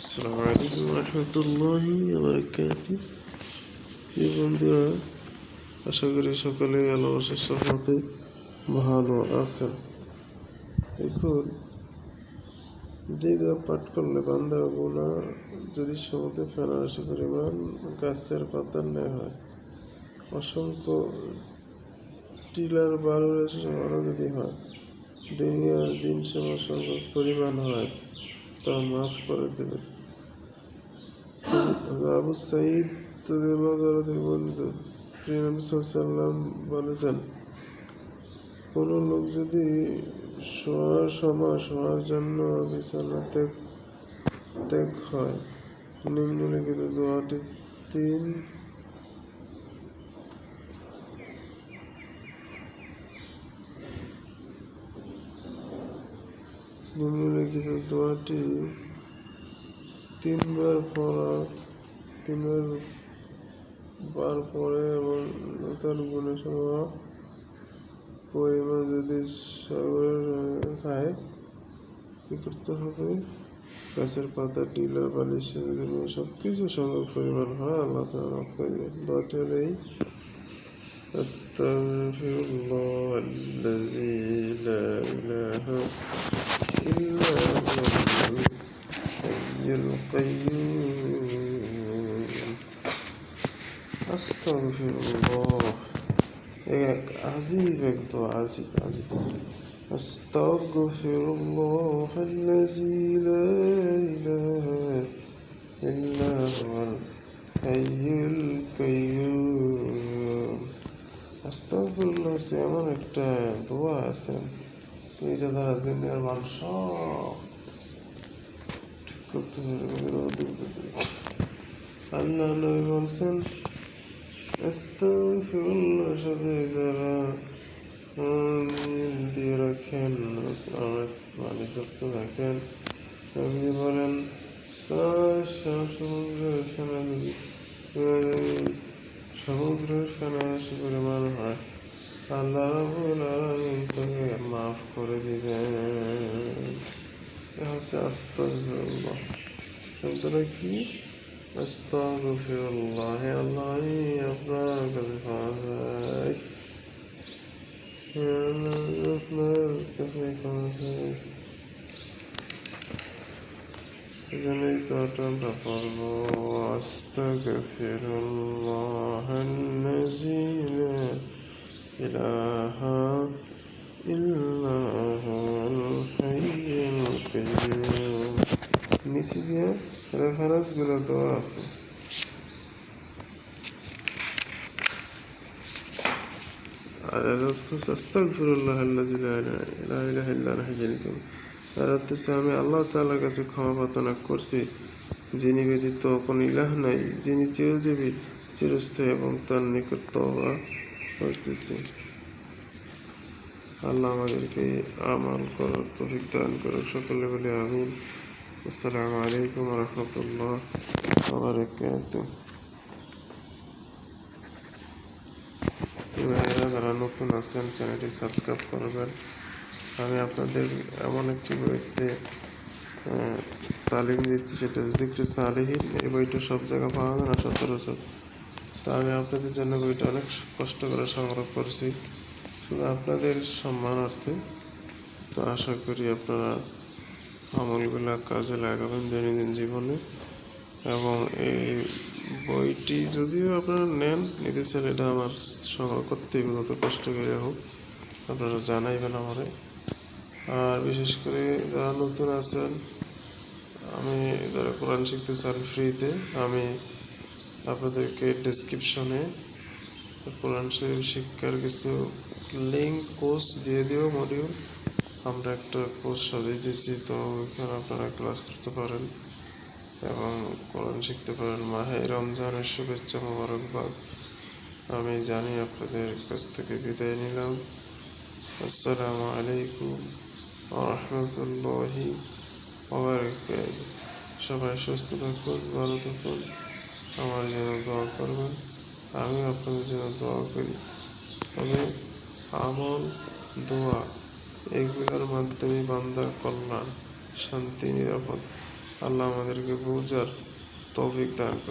আসসালামু আলাইকুম রহমতুল্লাহি বন্ধুরা, আশা করি সকলে ভালোবাসার সাথে ভালো আছেন। এখন যে দেওয়া পাঠ করলে বান্ধা গুণা যদি সমুদ্রে আসে পরিমাণ গাছের পাতার নেয় হয়, অসংখ্য টিলার বারো যদি হয়, দুনিয়ার দিন সময় সংখ্যক পরিমাণ হয়। তা মাফ করে দেবেন। আবু সাইদ সাল্লাম বলেছেন, কোনো লোক যদি শোয়ার সময় শোয়ার জন্য বিছানা ত্যাগ ত্যাগ হয়, নিম্নলিখিত দোয়াটি তিন নিম্নলিখিত দোয়াটি তিনবার পড়া তিনবার বার পরে এবং তার গুণে সময় পরিমাণ যদি সাগরের থাকে কী করতে হবে গাছের পাতা টিলার বালিশ যদি সব কিছু সঙ্গে পরিমাণ হয় আল্লাহ তালা রক্ষা দেবেন দোয়াটি হলো এই أستغفر الله الذي لا إله إلا هو الحي القيوم. أستغفر الله. عزيزك دعاء عزيزك عزيزك أستغفر الله الذي لا إله إلا هو الحي القيوم. আস্তাগফিরুল্লাহ এমন একটা দোয়া আছে। এইটা দ্বারা দুনিয়ার মানুষ ঠিক করতে পারবে আল্লাহ নবী বলছেন যারা দিয়ে রাখেন মানে যত্ন রাখেন আপনি বলেন সমুদ্রের ফেনা সমুদ্রের ফেনা আসে পরিমাণ হয় আল্লাহ রাবুল আলমিন তোকে মাফ করে দিবেন হচ্ছে আস্তফিরুল্লাহ শব্দটা কি আস্তফিরুল্লাহ হে আল্লাহ আমি আপনার কাছে পাওয়া যাই আপনার কাছে পাওয়া যায় এজন্যই তো আমরা পড়বো আস্তাগফিরুল্লাহ الذي لا إله إلا هو الحي القيوم নিচে দিয়ে রেফারেন্সগুলো দেওয়া আছে আর এর অর্থ হচ্ছে আস্তাগফিরুল্লাহ আল্লাযী লা ইলাহা ইল্লা হচ্ছে আমি আল্লাহ তাআলার কাছে ক্ষমা প্রার্থনা করছি, যিনি ব্যতীত কোনো ইলাহ নাই, যিনি চিরজীবী, চিরস্থায়ী এবং তার নিকট করতেছি। আল্লাহ আমাদেরকে আমাল করার তৌফিক দান করুক, সকলে বলে আমিন। আসসালামু আলাইকুম রহমতুল্লাহ বারাকাতুহু। যারা নতুন আছেন, চ্যানেলটি সাবস্ক্রাইব করবেন। আমি আপনাদের এমন একটি বইতে তালিম দিচ্ছি, সেটা জিক্র সালেহীন। এই বইটা সব জায়গায় পাওয়া যায় না, সচরাচর। তা আমি আপনাদের জন্য বইটা অনেক কষ্ট করে সংগ্রহ করছি, শুধু আপনাদের সম্মানার্থে। তো আশা করি আপনারা আমলগুলা কাজে লাগাবেন দৈনন্দিন জীবনে। এবং এই বইটি যদিও আপনারা নেন, নিতে চাইলে এটা আমার সংগ্রহ করতে কষ্ট করে হোক। আপনারা জানাইবেন আমারে। আর বিশেষ করে যারা নতুন আছেন, আমি যারা কোরআন শিখতে চান ফ্রিতে, আমি আপনাদেরকে ডিসক্রিপশনে কোরআন শরীফ শিক্ষার কিছু লিঙ্ক কোর্স দিয়ে দিও মডিউল আমরা একটা কোর্স সাজাইতেছি, তো ওইখানে আপনারা ক্লাস করতে পারেন এবং কোরআন শিখতে পারেন। মাহে রমজানের শুভেচ্ছা মোবারকবাদ। আমি জানি আপনাদের কাছ থেকে বিদায় নিলাম। আসসালামু আলাইকুম। রহমতুল্লাহি সবাই সুস্থ থাকুন, ভালো থাকুন। আমার জন্য দোয়া করবেন। আমি আপনাদের জন্য দোয়া করি। তবে আমল, দোয়া, এগুলোর মাধ্যমে বান্দার কল্যাণ, শান্তি, নিরাপদ। আল্লাহ আমাদেরকে বুঝার তৌফিক দান করুন।